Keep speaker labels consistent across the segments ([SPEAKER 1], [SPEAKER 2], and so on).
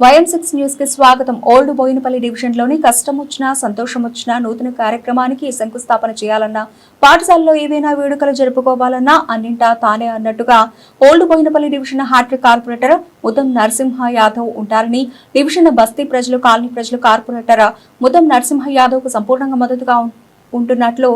[SPEAKER 1] YM six న్యూస్కి స్వాగతం. Old Boinapalli డివిజన్లోని కష్టం వచ్చినా సంతోషం వచ్చినా నూతన కార్యక్రమానికి శంకుస్థాపన చేయాలన్నా పాఠశాలలో ఏవైనా వేడుకలు జరుపుకోవాలన్నా అన్నింటా తానే అన్నట్టుగా old Boinapally division hat-trick corporator Mudam Narasimha Yadav ఉంటారని డివిజన్ బస్తీ ప్రజలు కాలనీ ప్రజలు కార్పొరేటర్ ముదం నరసింహ యాదవ్కు సంపూర్ణంగా మద్దతుగా ఉంటున్నట్లు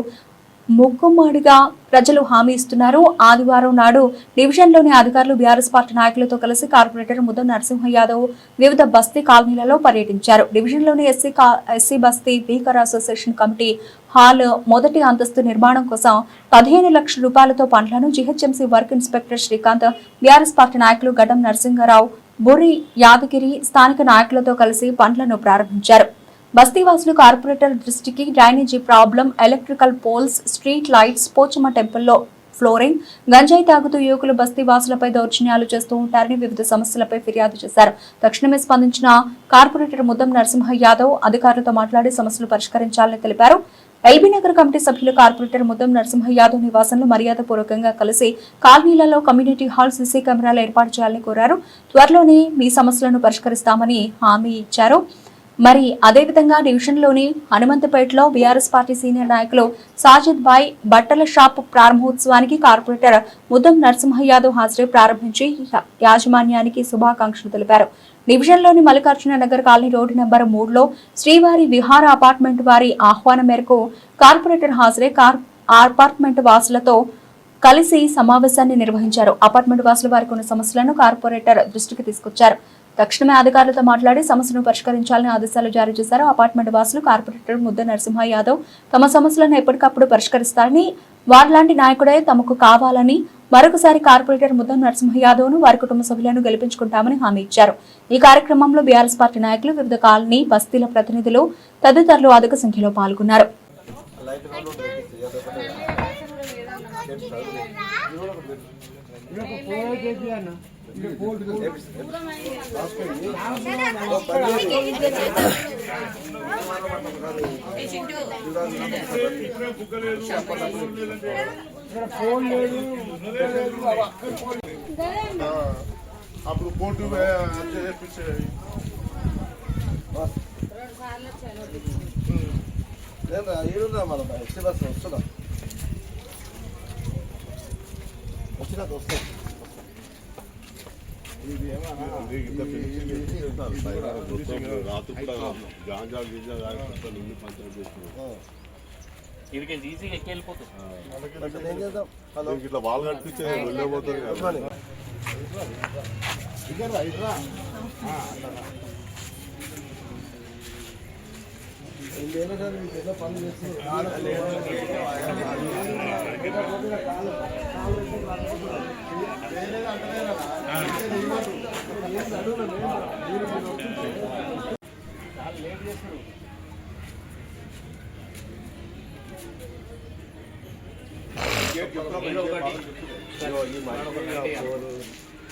[SPEAKER 1] ముగ్గుమ్మడిగా ప్రజలు హామీ ఇస్తున్నారు. ఆదివారం నాడు డివిజన్లోని అధికారులు బీఆర్ఎస్ పార్టీ నాయకులతో కలిసి కార్పొరేటర్ ముద్దం నరసింహ యాదవ్ వివిధ బస్తీ కాలనీలలో పర్యటించారు. డివిజన్లోని ఎస్సీ కా- ఎస్సీ బస్తీ బీకర్ అసోసియేషన్ కమిటీ హాల్ మొదటి అంతస్తు నిర్మాణం కోసం పదిహేను లక్షల రూపాయలతో పనులను GHMC work inspector Srikanth BRS party నాయకులు గడ్డం నరసింహారావు బురి యాదగిరి స్థానిక నాయకులతో కలిసి పనులను ప్రారంభించారు. బస్తీవాసులు కార్పొరేటర్ దృష్టికి drainage problem electrical poles street lights Pochamma టెంపుల్లో ఫ్లోరింగ్ గంజాయి తాగుతూ యువకులు బస్తీవాసులపై దౌర్జన్యాలు చేస్తూ ఉంటారని వివిధ సమస్యలపై ఫిర్యాదు చేశారు. తక్షణమే స్పందించిన కార్పొరేటర్ ముద్దం నరసింహ యాదవ్ అధికారులతో మాట్లాడి సమస్యలు పరిష్కరించాలని తెలిపారు. ఎల్బీ నగర్ కమిటీ సభ్యులు కార్పొరేటర్ ముద్దం నరసింహ యాదవ్ నివాసంలో మర్యాదపూర్వకంగా కలిసి కాలనీలలో కమ్యూనిటీ హాల్ సీసీ కెమెరాలు ఏర్పాటు చేయాలని కోరారు. త్వరలోనే మీ సమస్యలను పరిష్కరిస్తామని హామీ ఇచ్చారు. మరి అదేవిధంగా డివిజన్లోని హనుమంతపేటలో బీఆర్ఎస్ పార్టీ సీనియర్ నాయకులు సాజిద్ భాయ్ బట్టల షాప్ ప్రారంభోత్సవానికి కార్పొరేటర్ ముద్దం నరసింహ యాదవ్ హాజరై ప్రారంభించి యాజమాన్యానికి శుభాకాంక్షలు తెలిపారు. డివిజన్లోని Mallikarjuna Nagar colony road number మూడులో శ్రీవారి విహార అపార్ట్మెంట్ వారి ఆహ్వానం మేరకు కార్పొరేటర్ హాజరై కార్ అపార్ట్మెంట్ వాసులతో కలిసి సమావేశాన్ని నిర్వహించారు. అపార్ట్మెంట్ వాసులు వారికి ఉన్న సమస్యలను కార్పొరేటర్ దృష్టికి తీసుకొచ్చారు. తక్షణమే అధికారులతో మాట్లాడి సమస్యను పరిష్కరించాలని ఆదేశాలు జారీ చేశారు. అపార్ట్మెంట్ వాసులు కార్పొరేటర్ ముద్ద నరసింహ యాదవ్ తమ సమస్యలను ఎప్పటికప్పుడు పరిష్కరిస్తారని వారిలాంటి నాయకుడే తమకు కావాలని మరొకసారి కార్పొరేటర్ ముద్ద నరసింహ యాదవ్ను వారి కుటుంబ సభ్యులను గెలిపించుకుంటామని హామీ ఇచ్చారు. ఈ కార్యక్రమంలో బీఆర్ఎస్ పార్టీ నాయకులు వివిధ కాలనీ బస్తీల ప్రతినిధులు తదితరులు అధిక సంఖ్యలో పాల్గొన్నారు.
[SPEAKER 2] అప్పుడు కోర్టు అంతే చేపించేది
[SPEAKER 3] ఏడున్నా మన ఎస్టీ బస్ వస్తున్నా వచ్చినా వస్తా
[SPEAKER 2] రాత్రి కూడా గాంజా గింజా తాగి నిన్ను పంచాయతీ చేస్తున్నాం
[SPEAKER 4] ఇదికి ఈజీగా ఎక్కి వెళ్ళిపోతుంది
[SPEAKER 3] అంటే ఏం చేద్దాం హలో
[SPEAKER 2] దీనికి ఇట్లా వాళ్ళు కనిపించే వెళ్ళిపోతుంది కదా
[SPEAKER 3] ఇంకేనా సార్ మీకు ఏదో పనులు చేస్తున్నారు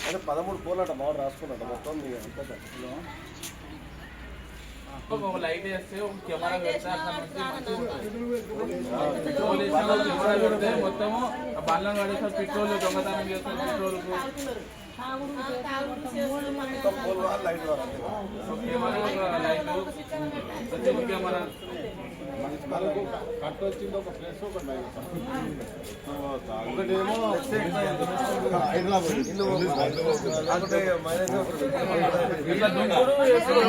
[SPEAKER 3] అంటే పదమూడు పోలాట మావాడు రాసుకున్నాడు మొత్తం. మీ అంతా
[SPEAKER 4] ఒక లైట్ వేస్తే ఒక కెమెరా పెడితే అక్కడ. పెట్రోల్ వేసిన కెమెరా పెడితే మొత్తము ఆ బండ్లను పడేసారు పెట్రోల్ దొంగతనం చేస్తారు పెట్రోల్
[SPEAKER 3] వాళ్ళు లైట్
[SPEAKER 4] కెమెరా ప్రతి కెమెరా
[SPEAKER 2] కట్టొచ్చింది ఒక ప్లేస్ ఒక ఒకటేమో హైదరాబాద్
[SPEAKER 3] ఇల్లు లేకుంటే మైలేజ్ ఒకటి
[SPEAKER 4] ఇట్లా దుంకుడు వేసుకుని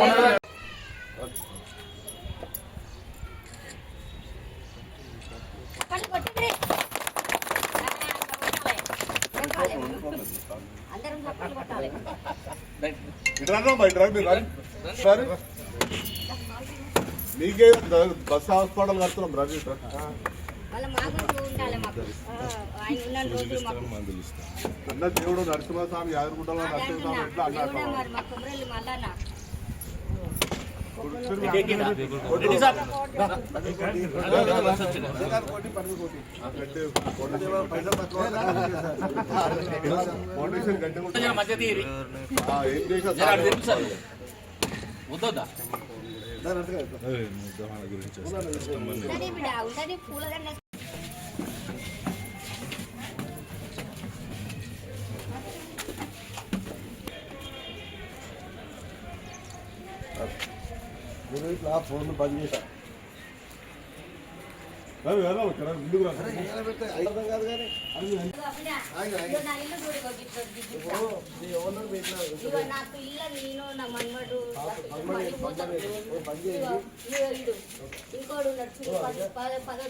[SPEAKER 5] అందరం చప్పట్లు కొట్టాలి
[SPEAKER 2] ఇట్లా బయట రండి. సరే. నీకే బస్ హాస్పిటల్ కడుతున్నాం రండి
[SPEAKER 5] మాకు. మాకు. మాకు
[SPEAKER 2] అన్న దేవుడు నరసింహస్వామి యాదగుంటలో నరసింహస్వామి ఎట్లా
[SPEAKER 5] దేవుడా
[SPEAKER 4] వద్దొద్దా
[SPEAKER 5] ఉండని బిడ్డ ఉండని పూలదండ
[SPEAKER 3] నేను ఇట్లా ఫోన్ బంద్ చేశా
[SPEAKER 2] రవి, ఎలా ఇక్కడ ముందుకు రా.
[SPEAKER 3] అరే ఇలా పెడితే అర్థం కాదు కానీ
[SPEAKER 5] ఇదిగో నా ఇల్లు చూడు, ఇదిగో గిట్ల, గిట్ల.
[SPEAKER 3] ఇప్పుడు నీ ఓనర్ పెట్టిన
[SPEAKER 5] ఇదిగో నా పిల్ల నేను నా మన్మడు
[SPEAKER 3] పని పని చేసి
[SPEAKER 5] ఇదిగో, ఇదిగో ఇడు. ఇంకోడు పది-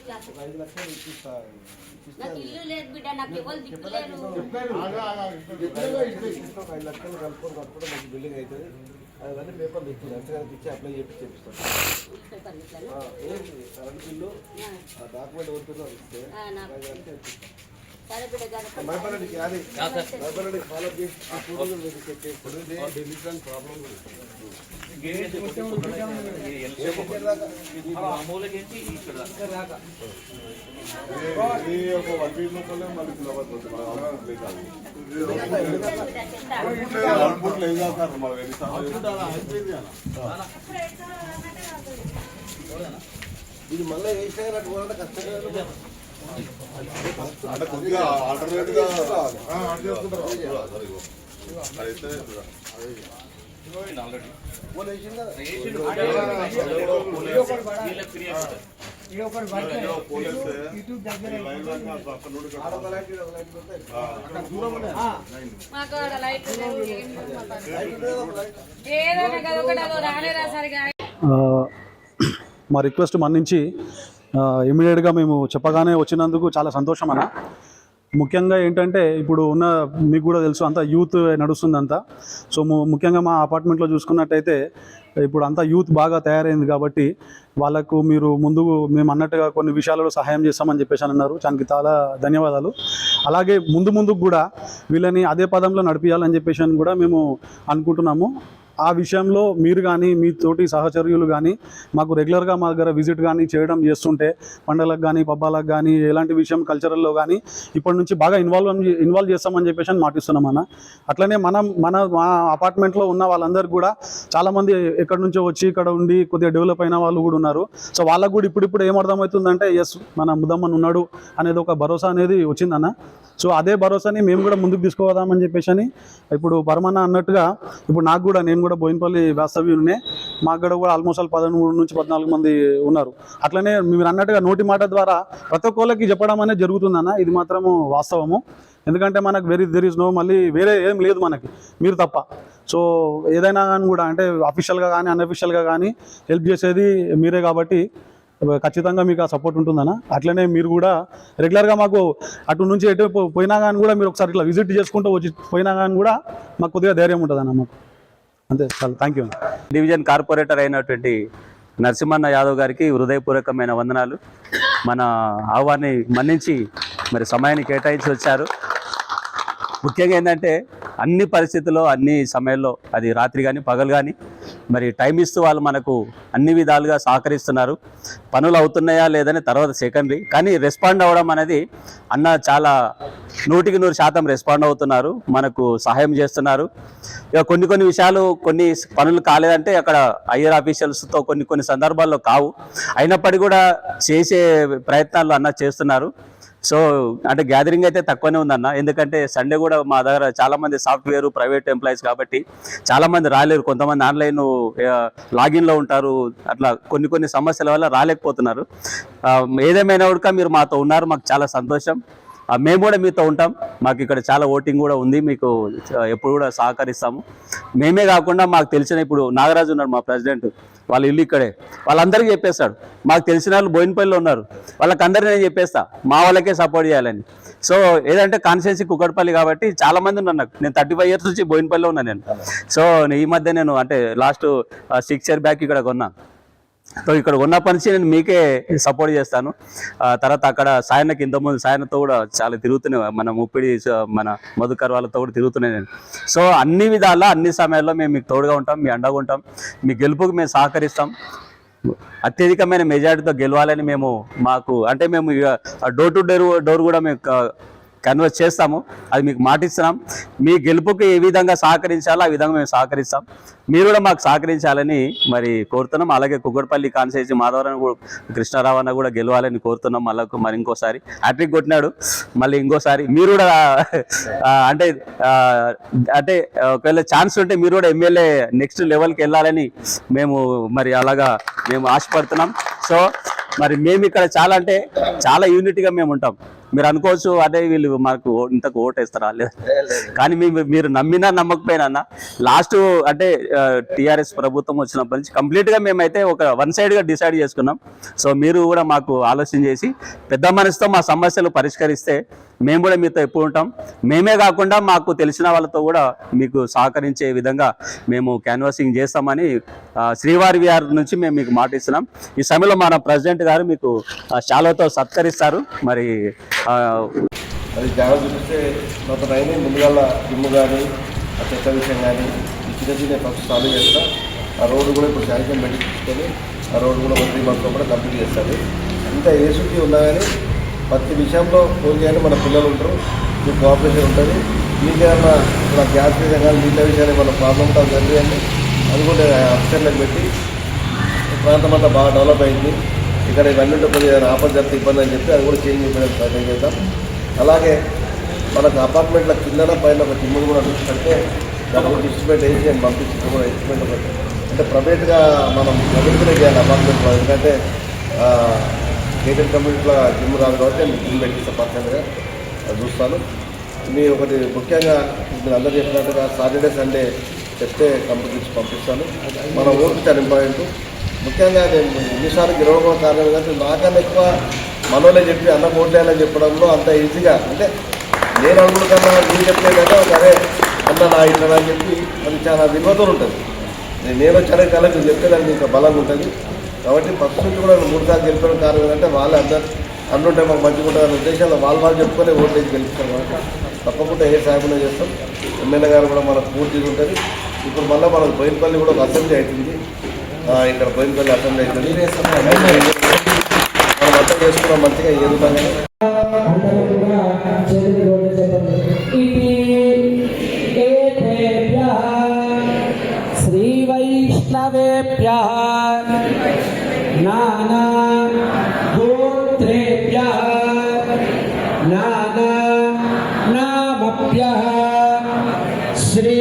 [SPEAKER 5] క్లాస్
[SPEAKER 3] ఐదు లక్షలు ఇప్పిస్తా ఇప్పిస్తా
[SPEAKER 5] నాకు ఇల్లు లేదు బిడ్డ నాకు ఎవరు దిక్కులేరు
[SPEAKER 3] చెప్పినా ఇప్పిస్తా ఒక ఐదు లక్షలు కలుపుకొని కట్టుకుంటే మంచి బిల్డింగ్ అవుతుంది అవన్నీ పేపర్లు ఇచ్చింది. అంతగా ఇచ్చి అప్లై చేసి ఏంటి కరెంట్ బిల్లు? ఆ. డాక్యుమెంట్ ఉంటుందో ఇస్తే. భయపడండి అది భయపడండి ఫాలో చేసి ఆ
[SPEAKER 2] ఒక మరి
[SPEAKER 3] ఇది మళ్ళీ వేసినా కానీ కష్టంగా
[SPEAKER 2] అంటే కొద్దిగా ఆల్టర్నేట్గా ఆ,
[SPEAKER 6] మా రిక్వెస్ట్ మన్నించి ఇమీడియట్గా మేము చెప్పగానే వచ్చినందుకు చాలా సంతోషం అన్న. ముఖ్యంగా ఏంటంటే ఇప్పుడు ఉన్న మీకు కూడా తెలుసు అంతా యూత్ నడుస్తుంది అంతా సో ముఖ్యంగా మా అపార్ట్మెంట్లో చూసుకున్నట్టయితే ఇప్పుడు అంతా యూత్ బాగా తయారైంది కాబట్టి వాళ్ళకు మీరు ముందు మేము అన్నట్టుగా కొన్ని విషయాలలో సహాయం చేస్తామని చెప్పేసి అని అన్నారు. దానికి చాలా ధన్యవాదాలు. అలాగే ముందు ముందుకు కూడా వీళ్ళని అదే పదంలో నడిపించాలని చెప్పేసి అని కూడా మేము అనుకుంటున్నాము. ఆ విషయంలో మీరు కానీ మీ తోటి సహచర్యులు కానీ మాకు రెగ్యులర్గా మా దగ్గర విజిట్ కానీ చేయడం చేస్తుంటే పండగలకు కానీ పబ్బాలకు కానీ ఎలాంటి విషయం కల్చరల్లో కానీ ఇప్పటి నుంచి బాగా ఇన్వాల్వ్ ఇన్వాల్వ్ చేస్తామని చెప్పేసి అని మాటిస్తున్నాం అన్న. అట్లనే మనం మన మా అపార్ట్మెంట్లో ఉన్న వాళ్ళందరూ కూడా చాలామంది ఎక్కడి నుంచో వచ్చి ఇక్కడ ఉండి కొద్దిగా డెవలప్ అయిన వాళ్ళు కూడా ఉన్నారు. సో వాళ్ళకు కూడా ఇప్పుడిప్పుడు ఏం అర్థమవుతుందంటే ఎస్ మన ముదమ్మన్ ఉన్నాడు అనేది ఒక భరోసా అనేది వచ్చిందన్న. సో అదే భరోసాని మేము కూడా ముందుకు తీసుకుపోదామని చెప్పేసి అని ఇప్పుడు పరమన్న అన్నట్టుగా ఇప్పుడు నాకు కూడా నేను కూడా బోయినపల్లి వాస్తవ్యునే మాకు కూడా కూడా ఆల్మోస్ట్ ఆల్ పదమూడు నుంచి పద్నాలుగు మంది ఉన్నారు. అట్లనే మీరు అన్నట్టుగా నోటి మాట ద్వారా ప్రతి ఒక్కళ్ళకి చెప్పడం అనేది జరుగుతుందన్న ఇది మాత్రము వాస్తవము. ఎందుకంటే మనకు వెరీ దెర్ ఇస్ నో మళ్ళీ వేరే ఏం లేదు మనకి. మీరు తప్ప. సో ఏదైనా కానీ కూడా అంటే అఫీషియల్గా కానీ అన్అఫీషియల్గా కానీ హెల్ప్ చేసేది మీరే కాబట్టి ఖచ్చితంగా మీకు ఆ సపోర్ట్ ఉంటుందన్న. అట్లనే మీరు కూడా రెగ్యులర్గా మాకు అటు నుంచి ఎటు పోయినా కానీ కూడా మీరు ఒకసారి ఇట్లా విజిట్ చేసుకుంటూ వచ్చి పోయినా కానీ కూడా మాకు కొద్దిగా ధైర్యం ఉంటుందన్నా మాకు. అంతే చాలా. థ్యాంక్ యూ
[SPEAKER 7] డివిజన్ కార్పొరేటర్ అయినటువంటి నరసింహన్న యాదవ్ గారికి హృదయపూర్వకమైన వందనాలు. మన ఆహ్వాన్ని మన్నించి మరి సమయాన్ని కేటాయించి వచ్చారు. ముఖ్యంగా ఏంటంటే అన్ని పరిస్థితుల్లో అన్ని సమయాల్లో అది రాత్రి కానీ పగలు కానీ మరి టైం ఇస్తూ వాళ్ళు మనకు అన్ని విధాలుగా సహకరిస్తున్నారు. పనులు అవుతున్నాయా లేదని తర్వాత సెకండరీ కానీ రెస్పాండ్ అవ్వడం అనేది అన్న చాలా నూటికి నూరు శాతం రెస్పాండ్ అవుతున్నారు. మనకు సహాయం చేస్తున్నారు. ఇక కొన్ని కొన్ని విషయాలు కొన్ని పనులు కాలేదంటే అక్కడ ఐఆర్ ఆఫీషియల్స్తో కొన్ని కొన్ని సందర్భాల్లో కావు. అయినప్పటికీ కూడా చేసే ప్రయత్నాలు అన్న చేస్తున్నారు. సో అంటే గ్యాదరింగ్ అయితే తక్కువనే ఉందన్న. ఎందుకంటే సండే కూడా మా దగ్గర చాలా మంది సాఫ్ట్వేర్ ప్రైవేట్ ఎంప్లాయీస్ కాబట్టి చాలా మంది రాలేరు. కొంతమంది ఆన్లైన్ లాగిన్లో ఉంటారు. అట్లా కొన్ని కొన్ని సమస్యల వల్ల రాలేకపోతున్నారు. ఏదేమైనా కూడా మీరు మాతో ఉన్నారు. మాకు చాలా సంతోషం. మేము కూడా మీతో ఉంటాం. మాకు ఇక్కడ చాలా ఓటింగ్ కూడా ఉంది. మీకు ఎప్పుడు కూడా సహకరిస్తాము. మేమే కాకుండా మాకు తెలిసిన ఇప్పుడు నాగరాజు ఉన్నాడు మా ప్రెసిడెంట్. వాళ్ళ ఇల్లు ఇక్కడే. వాళ్ళందరికీ చెప్పేస్తాడు. మాకు తెలిసిన వాళ్ళు బోయినపల్లిలో ఉన్నారు. వాళ్ళకందరికీ నేను చెప్పేస్తా. మా వాళ్ళకే సపోర్ట్ చేయాలని. సో ఏదంటే కాన్స్టిట్యున్సీ కుక్కడపల్లి కాబట్టి చాలా మంది ఉన్నారు నాకు. నేను థర్టీ ఫైవ్ ఇయర్స్ నుంచి బోయినపల్లిలో ఉన్నాను నేను. సో ఈ మధ్య నేను అంటే లాస్ట్ సిక్స్ ఇయర్ బ్యాక్ ఇక్కడ కొన్నాను సో ఇక్కడ ఉన్న నుంచి నేను మీకే సపోర్ట్ చేస్తాను. తర్వాత అక్కడ సాయనకి ఇంతకుముందు సాయనతో కూడా చాలా తిరుగుతూనే మన ముప్పిడి మన మధుకర్ వాళ్ళతో కూడా తిరుగుతున్నాయి నేను. సో అన్ని విధాలా అన్ని సమయాల్లో మేము మీకు తోడుగా ఉంటాం మీ అండగా ఉంటాం మీ గెలుపుకి మేము సహకరిస్తాం. అత్యధికమైన మెజారిటీతో గెలవాలని మేము మాకు అంటే మేము డోర్ టు డోర్ డోర్ కూడా మేము కన్వర్ట్ చేస్తాము. అది మీకు మాటిస్తున్నాం. మీ గెలుపుకి ఏ విధంగా సహకరించాలో ఆ విధంగా మేము సహకరిస్తాం. మీరు కూడా మాకు సహకరించాలని మరి కోరుతున్నాం. అలాగే కుక్కడపల్లి కాన్సేజీ మాధవరావు కూడా కృష్ణారావు అన్న కూడా గెలవాలని కోరుతున్నాం. మళ్ళీ మరి ఇంకోసారి. హ్యాట్రిక్ కొట్టినాడు. మళ్ళీ ఇంకోసారి. మీరు కూడా అంటే అంటే ఒకవేళ ఛాన్స్ ఉంటే మీరు కూడా ఎమ్మెల్యే నెక్స్ట్ లెవెల్కి వెళ్ళాలని మేము మరి అలాగా మేము ఆశపడుతున్నాం. సో మరి మేము ఇక్కడ చాలా అంటే చాలా యూనిట్గా మేము ఉంటాం. మీరు అనుకోవచ్చు అదే వీళ్ళు మాకు ఇంతకు ఓటు వేస్తారా లేదా కానీ మీ- మీరు నమ్మినా నమ్మకపోయినా లాస్ట్ అంటే టిఆర్ఎస్ ప్రభుత్వం వచ్చినప్పటి నుంచి కంప్లీట్గా మేమైతే ఒక వన్ సైడ్గా డిసైడ్ చేసుకున్నాం. సో మీరు కూడా మాకు ఆలోచన చేసి పెద్ద మనసుతో మా సమస్యలు పరిష్కరిస్తే మేము కూడా మీతో ఎప్పుడు ఉంటాం. మేమే కాకుండా మాకు తెలిసిన వాళ్ళతో కూడా మీకు సహకరించే విధంగా మేము క్యాన్వాసింగ్ చేస్తామని శ్రీవారి విహార్ నుంచి మేము మీకు మాట ఇస్తున్నాం. ఈ సమయంలో మన ప్రెసిడెంట్ గారు మీకు శాలతో సత్కరిస్తారు. మరి ఆ,
[SPEAKER 3] అది జాగ్రత్త చూపిస్తే మొత్తం అయినా జిమ్ కానీ ఆ చెత్త విషయం కానీ ఈ చిన్న చిన్న ఫస్ట్ సాల్వ్ చేస్తా. ఆ రోడ్డు కూడా ఇప్పుడు శాంక్షన్ పెట్టి ఆ రోడ్డు కూడా మంత్రి మంత్స్ కూడా కంప్లీట్ చేస్తారు. ఇంత ఏసుకి ఉన్నా కానీ ప్రతి విషయంలో ఫోన్ చేయాలి మన పిల్లలు ఉంటారు మీకు కోఆపరేషన్ ఉంటుంది. మీకేమన్నా ఇప్పుడు గ్యాస్ విషయం కానీ మిగతా విషయాలు ఏమైనా ప్రాబ్లం ఉంటే అది అనుకుంటే అఫ్సర్లకు పెట్టి ప్రాంతం అంతా బాగా డెవలప్ అయింది. ఇక్కడ ఇవన్నీ ఉంటే కొద్దిగా ఆపద జరిగితే ఇబ్బంది అని చెప్పి అది కూడా చేంజ్ చేయడానికి ప్రయత్నం చేద్దాం. అలాగే మనకు అపార్ట్మెంట్ల కిందన పైన ఒక టిమ్ములు కూడా చూసుకుంటే దాని ఇన్స్ట్రుమెంట్ వేసి నేను పంపించి కూడా ఇన్స్ట్రుమెంట్ అంటే ప్రైవేట్గా మనం అభివృద్ధి చేయాలి అపార్ట్మెంట్ ఎందుకంటే గేటెడ్ కంపెనీలో జిమ్ రాదు కాబట్టి నేను జిమ్ పెట్టిస్తాను పర్సనల్గా అది చూస్తాను. మీ ఒకటి ముఖ్యంగా మీరు అందరూ చెప్పినట్టుగా సాటర్డే సండే చెప్తే కంపెనీ ఇచ్చి పంపిస్తాను. మన ఊరికి చాలా ఇంపార్టెంట్ ముఖ్యంగా నేను ఎన్నిసార్లు గెలవడం కారణం కానీ నాకన్నా ఎక్కువ మనోలే చెప్పి అన్న ఓట్లేయాలని చెప్పడంలో అంత ఈజీగా అంటే నేను అనుకుంటున్నా కన్నా మీరు కదా సరే అన్న నా ఇట్లా అని చెప్పి అది చాలా విలువతో ఉంటుంది. నేను నేను వచ్చాను కదా మీరు చెప్తే దానికి ఇంకా బలంగా ఉంటుంది. కాబట్టి నుంచి కూడా మూడు సార్లు గెలిపిన కారణం ఏంటంటే వాళ్ళే అందరు అన్నుంటే మాకు మంచిగా ఉంటుంది ఉద్దేశంలో వాళ్ళు వాళ్ళు చెప్పుకొని గెలుస్తారు కాబట్టి తప్పకుండా ఏ సాయమైనా చేస్తాం. ఎమ్మెల్యే గారు కూడా మనకు పూర్తిగా ఉంటుంది. ఇప్పుడు మళ్ళీ మనకు బోయినపల్లి కూడా ఒక అసెంబ్లీ అవుతుంది ఇక్కడ బోయినపల్లి అసెంబ్లీ అవుతుంది మనం అర్థం చేసుకున్నాం మంచిగా ఏది ఉన్నా
[SPEAKER 8] నామభ్యः శ్రీ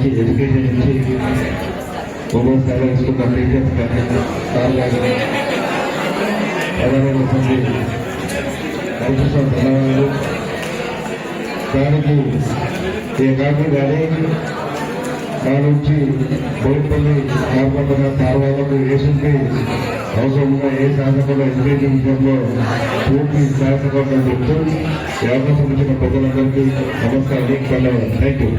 [SPEAKER 9] పిల్లలకు మంచి ఎడ్యుకేషన్ ఇచ్చి ఒక్కో స్థాయిలో ఇస్తున్న టీచర్స్ కానీ సార్ కానీ పదహారు మంది కల్పిస్తున్న ధన్యవాదాలు. దానికి ఈ కారణం కానీ నా నుంచి బోయిపల్లి కార్పొరేటర్ సార్ వాళ్ళకు ఏసీపీ అవసరంగా ఏ శాసనసభ ఎడ్యుకేషన్ విషయంలో పూర్తి శాసనసభ చెప్తూ ఈ అవకాశం ఇచ్చిన ప్రజలందరికీ నమస్కారం. ధన్యవాదాలు థ్యాంక్ యూ.